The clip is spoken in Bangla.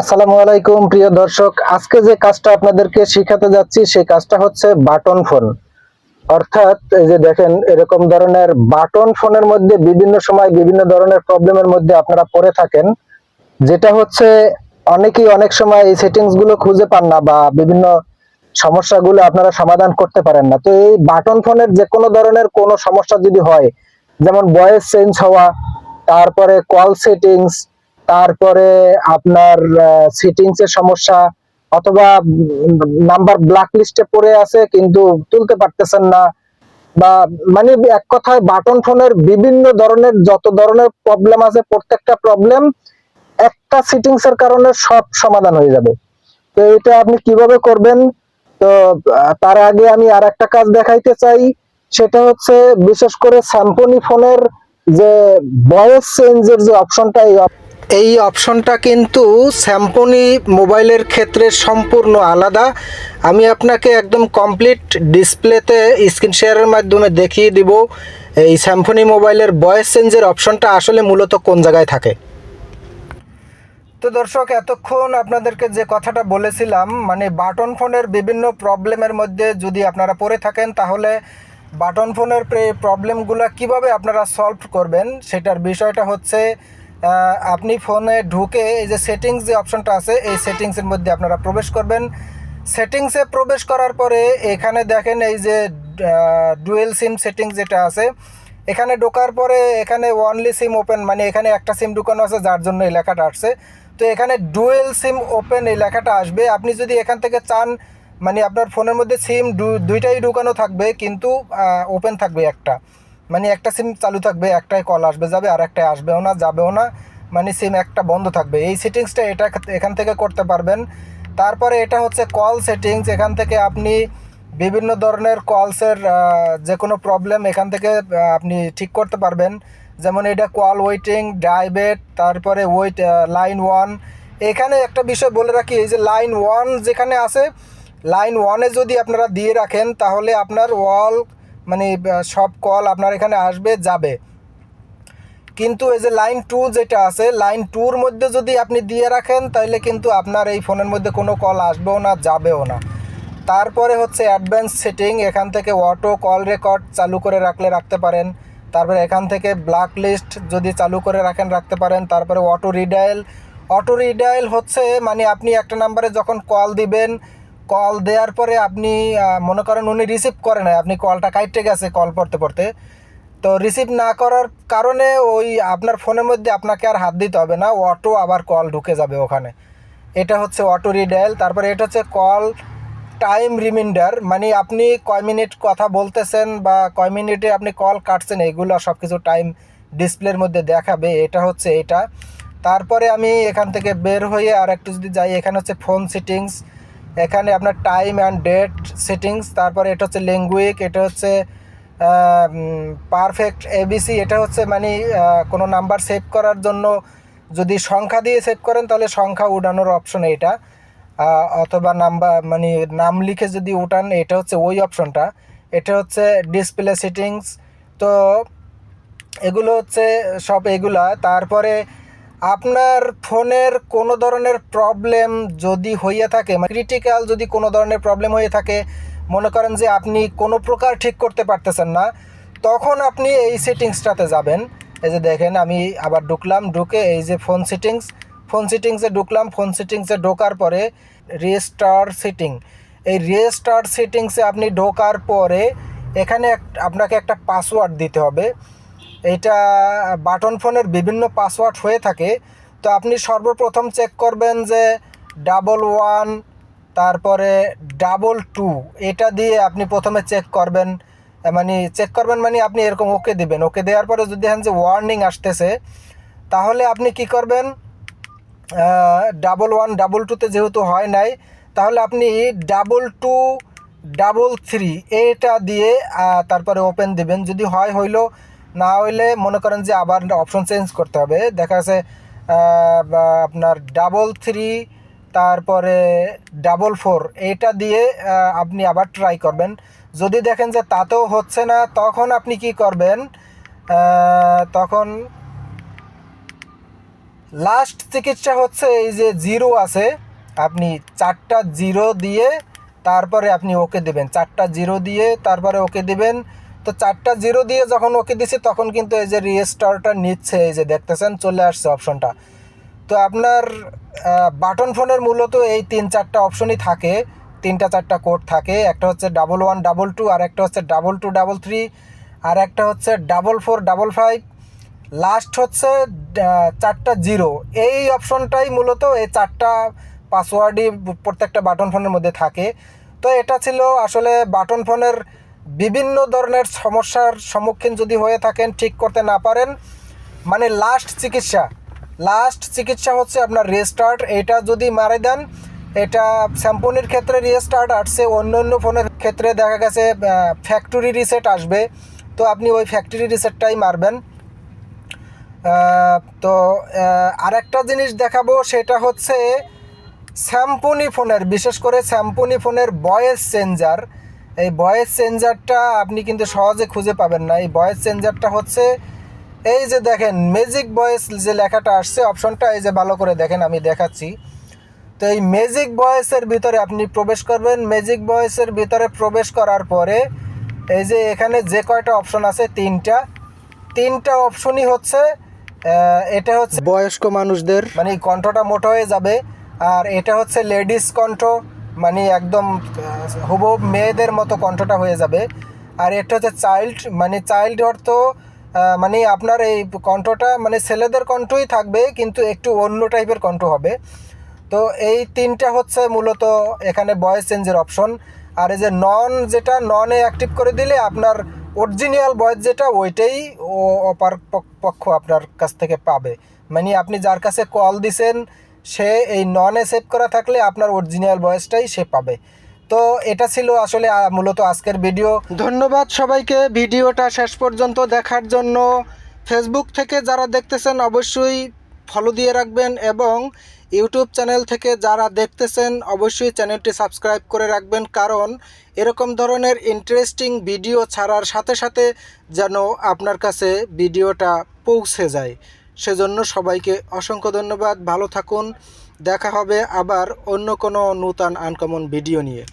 আসসালামু আলাইকুম, প্রিয় দর্শক। আজকে যে কাজটা আপনাদেরকে শিখাতে যাচ্ছি, সেই কাজটা হচ্ছে বাটন ফোন। অর্থাৎ এই যে দেখেন, এরকম ধরনের বাটন ফোনের মধ্যে বিভিন্ন সময় বিভিন্ন ধরনের প্রবলেমের মধ্যে আপনারা পড়ে থাকেন। যেটা হচ্ছে, অনেকেই অনেক সময় এই সেটিংসগুলো খুঁজে পান না বা বিভিন্ন সমস্যাগুলো আপনারা সমাধান করতে পারেন না। তো এই বাটন ফোনের যে কোনো ধরনের কোনো সমস্যা যদি হয়, যেমন ভয়েস চেঞ্জ হওয়া, তারপরে কল সেটিংস তারপরে আপনার সেটিংস এর সমস্যা অথবা নাম্বার ব্ল্যাক লিস্টে পড়ে আছে কিন্তু তুলতে পারতেছেন না বা মানে এক কথায় বাটন ফোনের বিভিন্ন ধরনের যত ধরনের প্রবলেম আছে প্রত্যেকটা প্রবলেম একটা সেটিংস এর কারণে সব সমাধান হয়ে যাবে। তো এটা আপনি কীভাবে করবেন? তো তার আগে আমি আর একটা কাজ দেখাইতে চাই, সেটা হচ্ছে বিশেষ করে স্যাম্পনি ফোনের যে ভয়েস চেঞ্জের যে অপশনটা এই এই অপশনটা কিন্তু স্যাম্পনি মোবাইলের ক্ষেত্রে সম্পূর্ণ আলাদা। আমি আপনাকে একদম কমপ্লিট ডিসপ্লেতে স্ক্রিন শেয়ারের মাধ্যমে দেখিয়ে দিব এই স্যাম্পনি মোবাইলের ভয়েস চেঞ্জের অপশনটা আসলে মূলত কোন জায়গায় থাকে। তো দর্শক, এতক্ষণ আপনাদেরকে যে কথাটা বলেছিলাম মানে বাটন ফোনের বিভিন্ন প্রবলেমের মধ্যে যদি আপনারা পড়ে থাকেন, তাহলে বাটন ফোনের প্রবলেমগুলো কীভাবে আপনারা সলভ করবেন, সেটার বিষয়টা হচ্ছে আপনি ফোনে ঢুকে এই যে সেটিংস যে অপশনটা আছে, এই সেটিংসের মধ্যে আপনারা প্রবেশ করবেন। সেটিংসে প্রবেশ করার পরে এখানে দেখেন এই যে ডুয়েল সিম সেটিংস যেটা আছে, এখানে ঢোকার পরে এখানে ওয়ানলি সিম ওপেন মানে এখানে একটা সিম ঢুকানো আছে, যার জন্য এই লেখাটা আসছে। তো এখানে ডুয়েল সিম ওপেন এই লেখাটা আসবে। আপনি যদি এখান থেকে চান মানে আপনার ফোনের মধ্যে সিম দুইটাই ঢুকানো থাকবে, কিন্তু ওপেন থাকবে একটা। মানে একটা সিম চালু থাকবে, একটাই কল আসবে, যাবে আর একটাই আসবেও না, যাবেও না মানে সিম একটা বন্ধ থাকবে। এই সেটিংসটা এটা এখান থেকে করতে পারবেন। তারপরে এটা হচ্ছে কল সেটিংস এখান থেকে আপনি বিভিন্ন ধরনের কলসের যে কোনো প্রবলেম এখান থেকে আপনি ঠিক করতে পারবেন। যেমন এটা কল ওয়েটিং ডাইবেট তারপরে ওয়েট লাইন ওয়ান এখানে একটা বিষয় বলে রাখি, এই যে লাইন ওয়ান যেখানে আছে লাইন ওয়ানে যদি আপনারা দিয়ে রাখেন, তাহলে আপনার ওয়াল মানে সব কল আপনার এখানে আসবে, যাবে। কিন্তু এই যে লাইন টু যেটা আছে, লাইন টুর মধ্যে যদি আপনি দিয়ে রাখেন, তাহলে কিন্তু আপনার এই ফোনের মধ্যে কোনো কল আসবেও না, যাবেও না। তারপরে হচ্ছে অ্যাডভান্স সেটিং এখান থেকে অটো কল রেকর্ড চালু করে রাখলে রাখতে পারেন। তারপরে এখান থেকে ব্ল্যাক লিস্ট যদি চালু করে রাখেন, রাখতে পারেন। তারপরে অটো রিডাইল অটো রিডাইল হচ্ছে মানে আপনি একটা নাম্বারে যখন কল দিবেন কল দেওয়ার পরে আপনি মনে করেন উনি রিসিভ করে না আপনি কলটা কাইটে গেছে কল পড়তে পড়তে। তো রিসিভ না করার কারণে ওই আপনার ফোনের মধ্যে আপনাকে আর হাত দিতে হবে না অটো আবার কল ঢুকে যাবে ওখানে। এটা হচ্ছে অটো রিডাইল তারপরে এটা হচ্ছে কল টাইম রিমাইন্ডার মানে আপনি কয় মিনিট কথা বলতেছেন বা কয় মিনিটে আপনি কল কাটছেন, এগুলো সব কিছু টাইম ডিসপ্লের মধ্যে দেখাবে, এটা হচ্ছে এটা। তারপরে আমি এখান থেকে বের হয়ে আর একটু যদি যাই, এখানে হচ্ছে ফোন সেটিংস এখানে আপনার টাইম অ্যান্ড ডেট সেটিংস তারপরে এটা হচ্ছে ল্যাঙ্গুয়েজ এটা হচ্ছে পারফেক্ট এবিসি এটা হচ্ছে মানে কোনো নাম্বার সেভ করার জন্য যদি সংখ্যা দিয়ে সেভ করেন, তাহলে সংখ্যা উঠানোর অপশন এটা। অথবা নাম্বার মানে নাম লিখে যদি উঠান, এটা হচ্ছে ওই অপশনটা এটা হচ্ছে ডিসপ্লে সেটিংস তো এগুলো হচ্ছে সব এগুলা। তারপরে আপনার ফোনের কোনো ধরনের প্রবলেম যদি হইয়া থাকে মানে ক্রিটিক্যাল যদি কোনো ধরনের প্রবলেম হয়ে থাকে, মনে করেন যে আপনি কোনো প্রকার ঠিক করতে পারতেছেন না, তখন আপনি এই সেটিংসটাতে যাবেন। এই যে দেখেন, আমি আবার ঢুকলাম, ঢুকে এই যে ফোন সেটিংস ফোন সেটিংসে ঢুকলাম ফোন সেটিংসে ঢোকার পরে রিস্টার সেটিং এই রিস্টার সেটিংসে আপনি ঢোকার পরে এখানে আপনাকে একটা পাসওয়ার্ড দিতে হবে। এটা বাটন ফোনের বিভিন্ন পাসওয়ার্ড হয়ে থাকে। তো আপনি সর্বপ্রথম চেক করবেন যে ডাবল ওয়ান তারপরে ডাবল টু এটা দিয়ে আপনি প্রথমে চেক করবেন। মানে চেক করবেন মানে আপনি এরকম ওকে দিবেন। ওকে দেওয়ার পরে যদি দেখেন যে ওয়ার্নিং আসতেছে, তাহলে আপনি কি করবেন? ডাবল ওয়ান ডাবল টুতে যেহেতু হয় নাই, তাহলে আপনি ডাবল টু ডাবল থ্রি এটা দিয়ে তারপরে ওপেন দিবেন। যদি হয় হইল না হইলে মনে করেন যে আবার অপশন চেঞ্জ করতে হবে। দেখা যাচ্ছে আপনার ডাবল থ্রি তারপরে ডাবল ফোর এটা দিয়ে আপনি আবার ট্রাই করবেন। যদি দেখেন যে তাতেও হচ্ছে না, তখন আপনি কি করবেন তখন লাস্ট চিকিৎসা হচ্ছে এই যে জিরো আছে, আপনি চারটা জিরো দিয়ে, তারপরে আপনি ওকে দেবেন। চারটা জিরো দিয়ে, তারপরে ওকে দিবেন। তো চারটা জিরো দিয়ে যখন ওকে দিছি, তখন কিন্তু এই যে রিস্টারটা নিচ্ছে, এই যে দেখতেছেন, চলে আসছে অপশনটা তো আপনার বাটন ফোনের মূলত এই তিন চারটা অপশনই থাকে, তিনটা চারটা কোড থাকে। একটা হচ্ছে ডাবল ওয়ান ডাবল টু আর একটা হচ্ছে ডাবল টু ডাবল থ্রি আর একটা হচ্ছে double four double five last হচ্ছে চারটা জিরো এই অপশনটাই মূলত এই চারটা পাসওয়ার্ডই প্রত্যেকটা বাটন ফোনের মধ্যে থাকে। তো এটা ছিল আসলে বাটন ফোনের বিভিন্ন ধরনের সমস্যার সম্মুখীন যদি হয়ে থাকেন, ঠিক করতে না পারেন মানে লাস্ট চিকিৎসা। লাস্ট চিকিৎসা হচ্ছে আপনার রিস্টার্ট এটা যদি মারে দেন, এটা স্যাম্পনির ক্ষেত্রে রিস্টার্ট আসছে, অন্য অন্য ফোনের ক্ষেত্রে দেখা গেছে ফ্যাক্টরি রিসেট আসবে, তো আপনি ওই ফ্যাক্টরি রিসেটটাই মারবেন। তো আরেকটা জিনিস দেখাবো, সেটা হচ্ছে স্যাম্পনি ফোনের, বিশেষ করে স্যাম্পনি ফোনের ভয়েস চেঞ্জার এই ভয়েস চেঞ্জারটা আপনি কিন্তু সহজে খুঁজে পাবেন না। এই ভয়েস চেঞ্জারটা হচ্ছে এই যে দেখেন ম্যাজিক ভয়েস যে লেখাটা আসছে অপশনটা এই যে ভালো করে দেখেন আমি দেখাচ্ছি। তো এই ম্যাজিক ভয়েসের ভিতরে আপনি প্রবেশ করবেন। ম্যাজিক ভয়েসের ভিতরে প্রবেশ করার পরে এই যে এখানে যে কয়টা অপশন আছে তিনটা। তিনটা অপশনই হচ্ছে এটা হচ্ছে বয়স্ক মানুষদের মানে এই কণ্ঠটা মোটা হয়ে যাবে। আর এটা হচ্ছে লেডিস কণ্ঠ। মানে একদম হুবহু মেয়েদের মতো কণ্ঠটা হয়ে যাবে। আর এটা হচ্ছে চাইল্ড মানে চাইল্ড অর্থ মানে আপনার এই কণ্ঠটা মানে ছেলেদের কণ্ঠই থাকবে, কিন্তু একটু অন্য টাইপের কণ্ঠ হবে। তো এই তিনটা হচ্ছে মূলত এখানে ভয়েস চেঞ্জের অপশন আর এই যে নন যেটা ননে অ্যাক্টিভ করে দিলে আপনার অরিজিনাল ভয়েস যেটা, ওইটাই ও অপার পক- পক্ষ আপনার কাছ থেকে পাবে। মানে আপনি যার কাছে কল দিছেন সে এই ননে সেভ করা থাকলে আপনার অরিজিনাল ভয়েসটাই সে পাবে। তো এটা ছিল আসলে মূলত আজকের ভিডিও ধন্যবাদ সবাইকে, ভিডিওটা শেষ পর্যন্ত দেখার জন্য। ফেসবুক থেকে যারা দেখতেছেন, অবশ্যই ফলো দিয়ে রাখবেন এবং ইউটিউব চ্যানেল থেকে যারা দেখতেছেন, অবশ্যই চ্যানেলটি সাবস্ক্রাইব করে রাখবেন। কারণ এরকম ধরনের ইন্টারেস্টিং ভিডিও ছাড়ার সাথে সাথে যেন আপনার কাছে ভিডিওটা পৌঁছে যায়। সেজন্য সবাইকে অসংখ্য ধন্যবাদ। ভালো থাকুন। দেখা হবে আবার অন্য কোনো নূতন আনকমন ভিডিও নিয়ে।